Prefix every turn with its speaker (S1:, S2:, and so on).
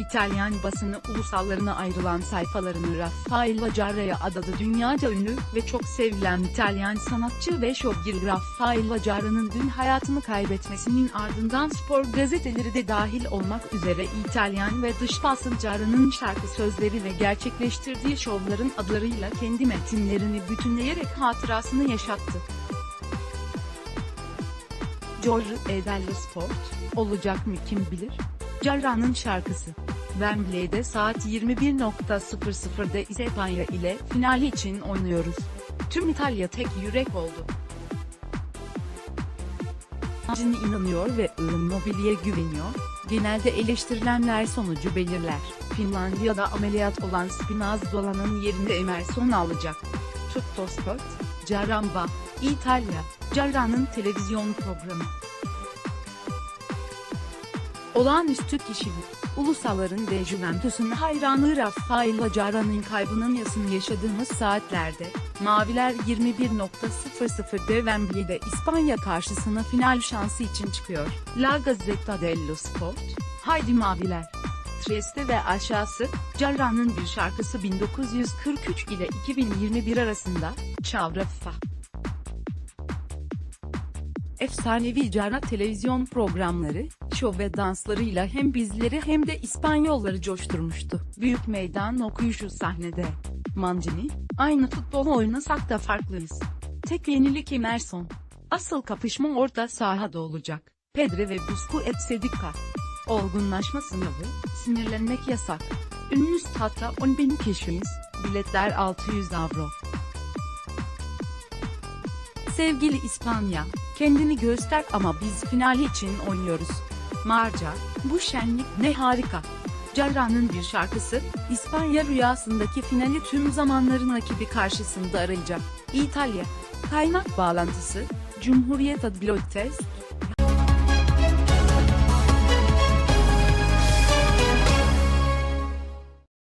S1: İtalyan basını ulusallarına ayrılan sayfalarını Raffaello Carra'ya adadı. Dünyaca ünlü ve çok sevilen İtalyan sanatçı ve şovgir Raffaello Carra'nın dün hayatını kaybetmesinin ardından spor gazeteleri de dahil olmak üzere İtalyan ve dış basın Carra'nın şarkı sözleri ve gerçekleştirdiği şovların adlarıyla kendi metinlerini bütünleyerek hatırasını yaşattı. George Edello Sport, olacak mı kim bilir? Carra'nın şarkısı. Wembley'de saat 21.00'da İspanya ile finali için oynuyoruz. Tüm İtalya tek yürek oldu. Cini inanıyor ve Immobile'ye güveniyor, genelde eleştirilenler sonucu belirler. Finlandiya'da ameliyat olan Spinazzola'nın yerini Emerson alacak. Tuttosport, Caramba, İtalya, Carra'nın televizyon programı. Olağanüstü kişilik, ulusalların ve Juventus'un hayranı Raffaello Carra'nın kaybının yasını yaşadığımız saatlerde, Maviler 21.00'de Wembley'de İspanya karşısına final şansı için çıkıyor. La Gazzetta dello Sport, Haydi Maviler. Trieste ve aşağısı, Carra'nın bir şarkısı 1943 ile 2021 arasında, Çavraffa. Efsanevi Carra televizyon programları, şov ve danslarıyla hem bizleri hem de İspanyolları coşturmuştu. Büyük meydan okuyuşu sahnede. Mancini, aynı futbol oynasak da farklıyız. Tek yenilik Emerson. Asıl kapışma orta sahada olacak. Pedre ve Busquets Sedika. Olgunlaşma sınavı, sinirlenmek yasak. Ünlü statta 10.000 kişiyiz, biletler 600 avro. Sevgili İspanya, kendini göster ama biz finali için oynuyoruz. Marca, bu şenlik ne harika. Carra'nın bir şarkısı, İspanya rüyasındaki finali tüm zamanların rakibi karşısında arayacak. İtalya. Kaynak bağlantısı, Cumhuriyet Adblogtest,